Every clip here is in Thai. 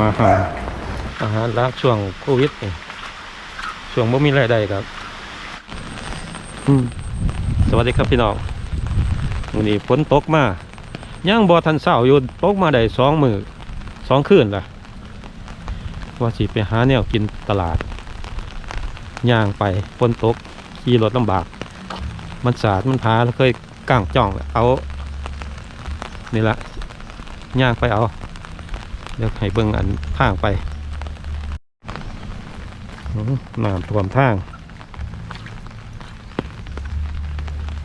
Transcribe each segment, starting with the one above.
มาหาอาหารล้างช่วงโควิดนี่ช่วงบ่มีรายได้ครับอืมสวัสดีครับพี่น้องวันนี้ฝนตกมายังบ่ทันเศร้าอยู่ตกมาได้สองมือสองคืนละว่าสิไปหาแนวกินตลาดย่างไปฝนตกขี่รถลำบาก มันสาดมันพาแล้วเคยก้างจ้องเอานี่ละย่างไปเอา เดี๋ยวให้เบิ่งอันทางไปน้ำท่วมทาง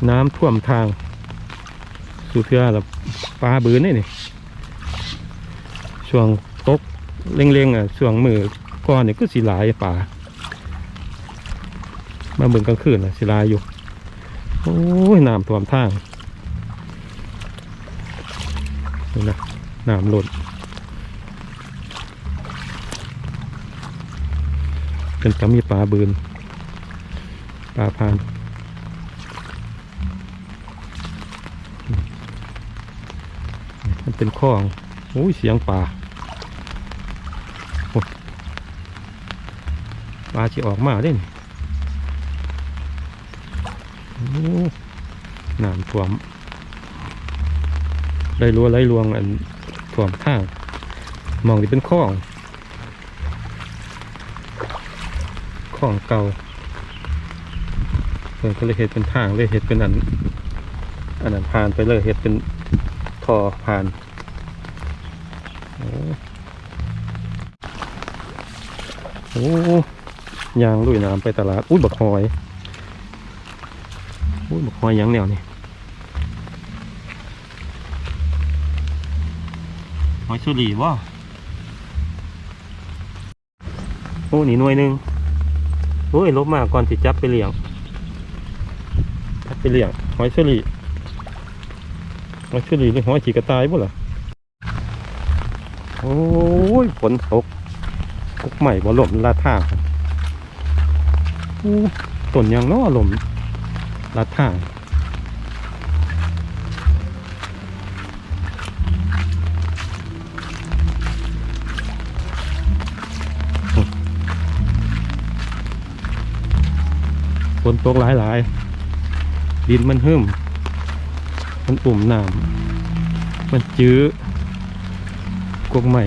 น้ำท่วมทาง สุเทือแล้วปลาบืนนี่นี่ช่วงตกเร่งๆอะช่วงมือก่อนนี่ก็สีหลายปลามาเบิ่งกลางคืนอะสีลายอยู่ โอ้ยน้ำท่วมทางนี่นะน้ำหล่น เป็นก็มีปลาบืนปลาพานมันเป็นข้องโอ้ยเสียงปลาปลาที่ออกมาเด่นโอ้น้ำท่วมได้รัวไหลรวงอันท่วมข้างมองที่เป็นข้อง ของเก่าเพิ่นก็เลยเห็ดเป็นทางเลยเห็ดเป็นอันอันนั้นผ่านไปเลยเห็ดเป็นทอผ่านโอ้โอ้ยางลุยน้ำไปตลาดอุ้ยบักหอยอุ้ยบักหอยยังแนวนี่หอยสุรีวะโอ้หนีหน่วยหนึ่ง โอ้ยลบมากก่อนสิจับไปเลี้ยงจับไปเลี้ยงหอยเชอรี่หอยเชอรี่หรือหอยฉีกระต่ายบ่ล่ะโอ้ยฝนตกตกใหม่บ่หล่มลาท่างโอ้ต้นยังน้อหล่มลาท่า ฝนตกหลายๆ ดินมันหึมมันปุ่มน้ำมันจื้อกวกใหม่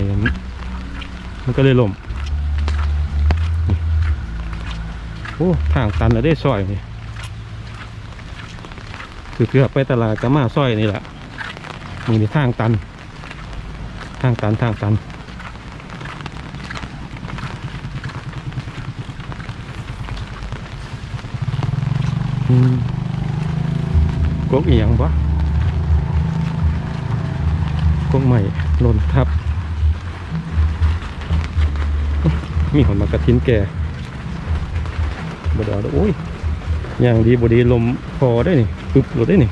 มันก็เลยล่มโอ้ทางตันแล้วได้ซอยนี่คือเกือบไปตลาดก็มาซอยนี่แหละมีในทางตัน ทางตันทางตัน กกเอียงปะกกใหม่หล่นทับ มีหอนมากระทินแก่บดอดโอ้ยอย่างดีบดีลมพอได้นี่ปึ๊บหลดได้นี่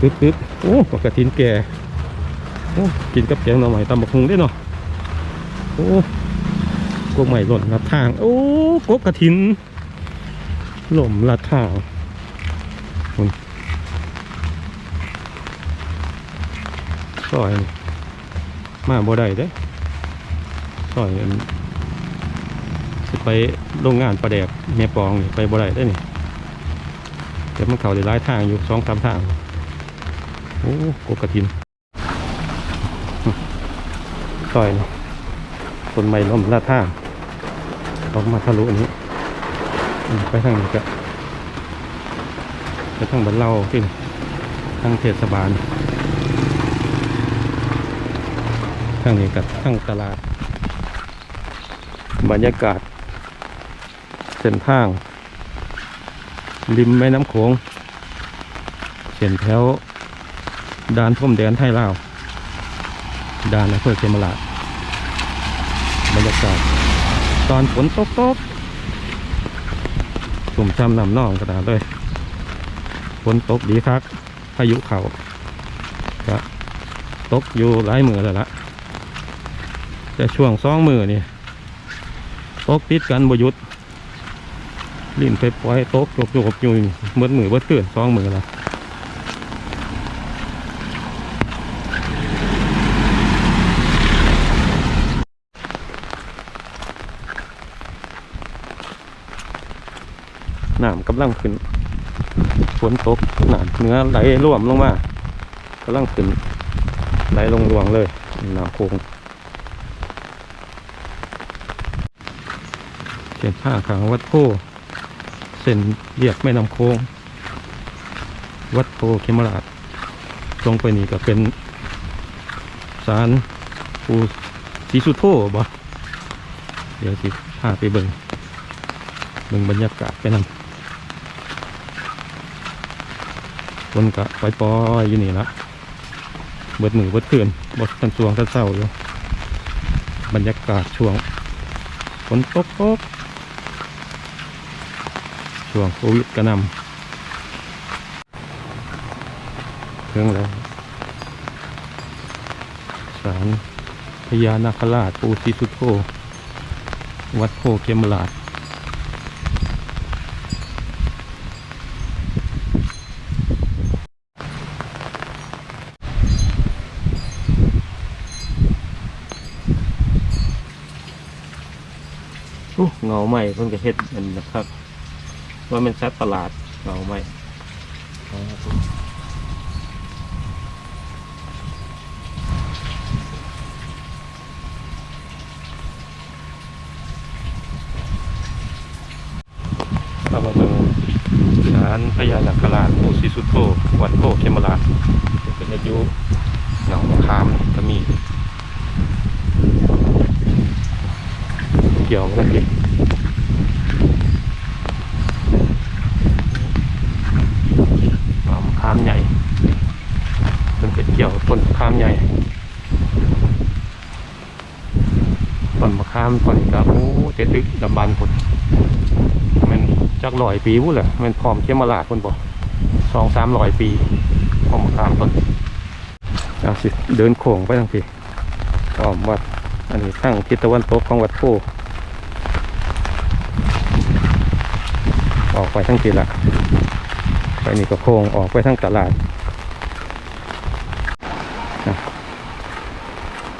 ปึ๊บปึ๊บโอ้มากระทินแก่โอ้กินกับแกงหน่อไม้ตำบักฮุงได้เนาะโอ้กกใหม่หล่นนับทาง โอ้กกกระทินหล่มลัดทาง คุณซอยมาบ่ได้เด้ซอยสิไปโรงงานประแดกแม่ปองไปบ่ได้ได้นี่แต่มันเขาได้หลายทางอยู่สองสามทาง โอ้กกกระทินซอยนี่ต้นไม้ล้มลัดทางออกมาทะลุอันนี้ ไปทางนี้ก็ ไปทางบ้านเราที่นี่ทางเทศบาลทางนี้กับทางตลาด บรรยากาศ เส้นทาง ริมแม่น้ำโขงเส้นแถวด่านพรมแดนไทยลาวด่านอำเภอเขมราชบรรยากาศ ตอนฝนตกตก สุ่มจำนำน่องกระดาษเลย ฝนตกดีครับพายุเขาครับตกอยู่หลายมือแล้วละแต่ช่วงซองมือนี่ตกติดกันบยุดลิ่นไปปล่อยตกจบจบอยู่เมื่อมือเมื่อเตือนซองมือแล้วน้ำกำลังขึ้น ฝนตกหนาเนื้อไหลร่วมลงมากำลังขึ้นไหลลงรวงเลยน้ำโขงเส้นทาขางวัดโพเส้นเรียกแม่น้ำโขงวัดโพเขมราชตรงไปนี่ก็เป็นศาลปูศรีสุโธบ่เดี๋ยวสิพาไปเบิ่งเบิ่งบรรยากาศไปนำ คนกะปล่อยๆอยู่นี่ละเบิดมือเบิดคืนบดกันสวงกันเศร้าอยู่บรรยากาศช่วงฝนตกตกช่วงโควิดกระนำเครื่องแล้วศาลพญานาคราชปูศรีสุโธวัดโพเขมราช อู้เงาใหม่เพิ่งจะเฮ็ดอันนะครับ ว่ามันซัดตลาดเงาใหม่เรามาเบิ่งศาลพญานาคราชปู่ศรีสุโธวัดโพเขมราชเป็นอายุเงามะขามก็มีเกี่ยวกันมะขามใหญ่เป็นเป็ดเกี่ยวต้นมะขามใหญ่ต้นมะขามต้นนี้ก็โอ้เจ็ ดึกดำบันพุ่นมันจักร้อยปีวุ้นแหละมันพร้อมเขียมาลาดพุ่นบ่สองสามร้อยปีพร้อมมะขามต้นเอาสิเดินโค้งไปทางพี่อ้อมวัดอันนี้ทั้งทิศตะวันตกของวัดโพออกไปทั้งทิศละไปนี่ก็โค้งออกไปทั้งตลาด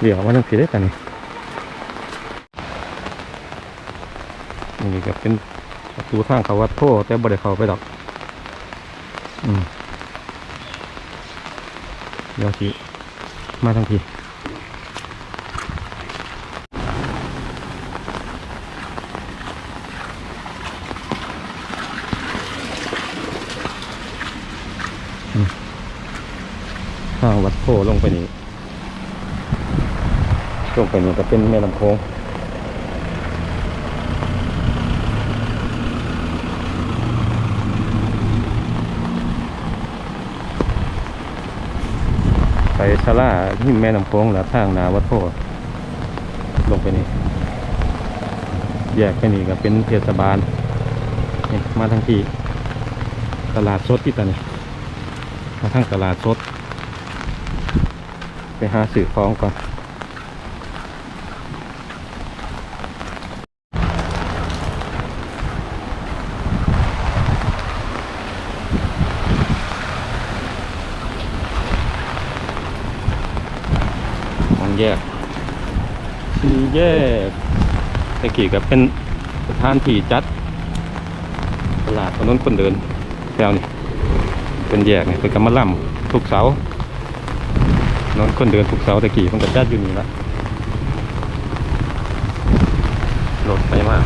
เดี๋ยวมาทั้งทิศได้กันนี่ นี่ก็เป็นประตูทางเขาวัดโพแต่บ่ได้เขาไปดอก อืมเดี๋ยวสิมาทั้งทีทางวัดโพลงไปนี่ลงไปนี่ก็เป็นแม่ลำโพง ไปชลาที่แม่น้ำโพงแล้วทางนาวัดโพลงไปนี่ แยกไปนี่ก็เป็นเทศบาลนี่มาทั้งที่ตลาดสดที่ตอนนี้มาทางตลาดสด ไปหาสื่อของก่อน ยกสี่แยกตะกี้ก็เป็นสถานที่จัด ตลาดถนนคนเดินแถวนี้เป็นแยกเนี่ยเป็นกำมะล่ำทุกเสาร์นนคนเดินทุกเสาตะกี้มันก็จัดอยู่นี่ละรถไปมาก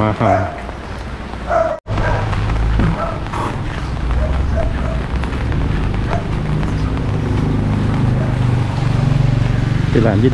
มาหาเป็นร้านยิ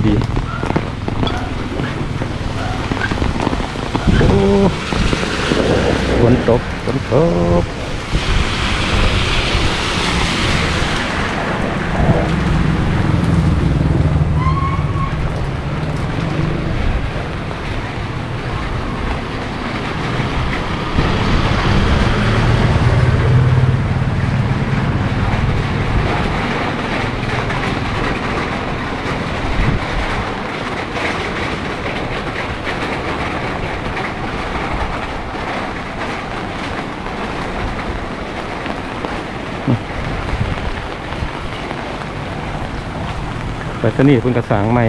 ไปสนี่เพิ่นกระสางใหม่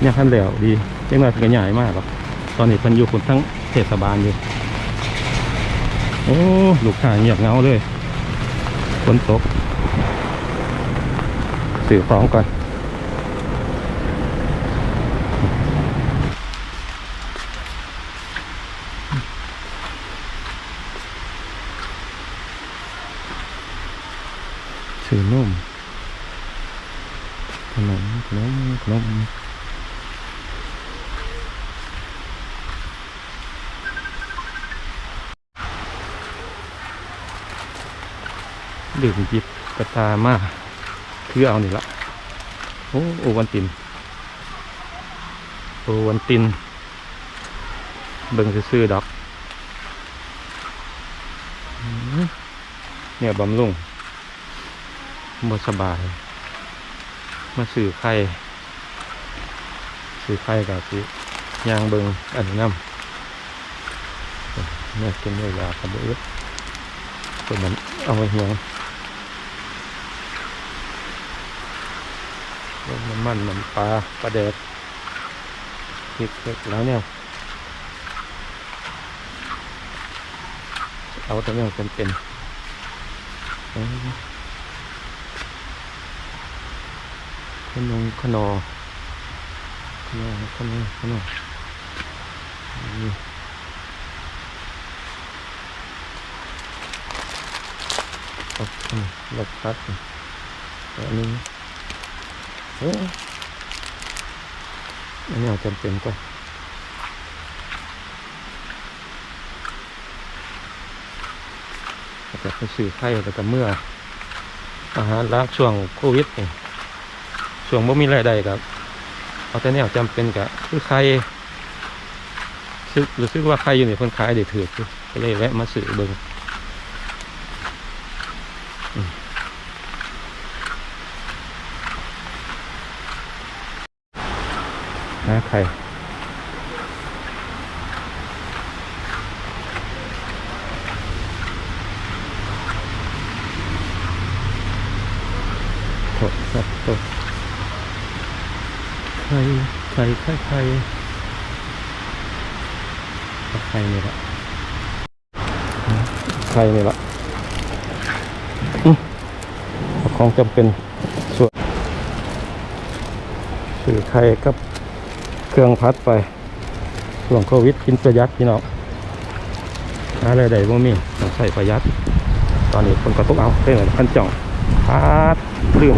เนี่ยขั้นเหล้วดีเล็กน้อยเพิ่นก็ใหญ่มากหรอกตอนนี้เพิ่นอยู่คนทั้งเทศบาลอยู่โอ้ลูกค้าเงียบเงาเลยฝนตกสื่อฟ้องก่อน สื่อนุ่มขนมขนมขนมดื่มจิบกระตามาคือเอานี่ละโอ้โอวันติน โอวันติน เบิ่งซื่อดอกอืมเนี่ยบำรุง บ่สบาย มาสื่อไข่สื่อไข่กับสิยางเบิงอันนี้น้ำเนี่ยกินด้วยาขับเอื้อคนมันเอาไว้เหียงลงน้ำมันมันปลาปลาแดดพริกเล็กแล้วเนี่ยเอาแต่เรื่องเป็นเป็นๆเอา ขนมขนอขนมขนมขนมนี่เอาขนมหลบพัดอันนี้เอ้ยอันนี้เอาจำเป็นก่อนแล้วก็ไปสื่อไข่แล้วก็เมื่ออาหารล้างช่วงโควิดนี่ช่ วงบ่มีรายได้ครับ เอาแต่แนวจำเป็นกับคือใครซึกรู้สึกว่าใครอยู่ในคนขายได้ถือคือก็เลยแวะมาซื้อเบิ่งอืมหาใครโทษครับโทษ ไข่ไข่ไข่ไข่ไข่นี่ละไข่นี่ละอื้อเอาของจำเป็นส่วนซื้อไข่กับเครื่องพัดไปช่วงโควิดกินประหยัดพี่น้องอะไรใดบ่มีต้องใส่ประหยัด ตอนนี้คนก็ตกเอาเรื่องอะไรขั้นจ่องพัดลืม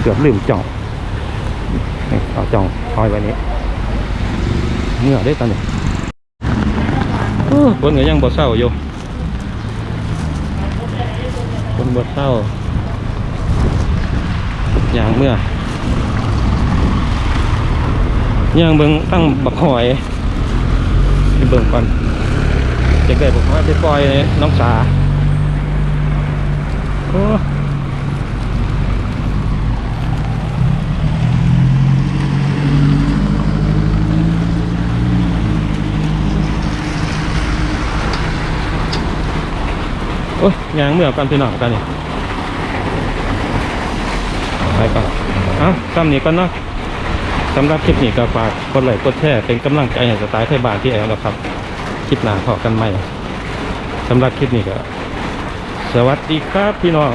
เกือบลืมจ่อง นี่เอาจ่องห้อยไว้นี้เมื่อได้ตอนนี้โอ้คนก็ยังบ่เศร้าอยู่คนบ่เศร้าอย่างเมื่อย่างเบิ่งตั้งบักหอยไปเบิ่งก่อนจะได้บักหอยไปปล่อยน้องสาโอ้ อ้ยอย่างเมื่อกันพี่น้องกันนี่ไปก่อนเอ้าซ้ำนี้ก่อนเนาะสำหรับคลิปนี้ก็ฝากกดไลค์กดแชร์เป็นกำลังใจให้สไตล์ไทยบ้านที่แอลนะครับ คลิปหน้าพอกันใหม่สำหรับคลิปนี้ก็ สวัสดีครับพี่น้อง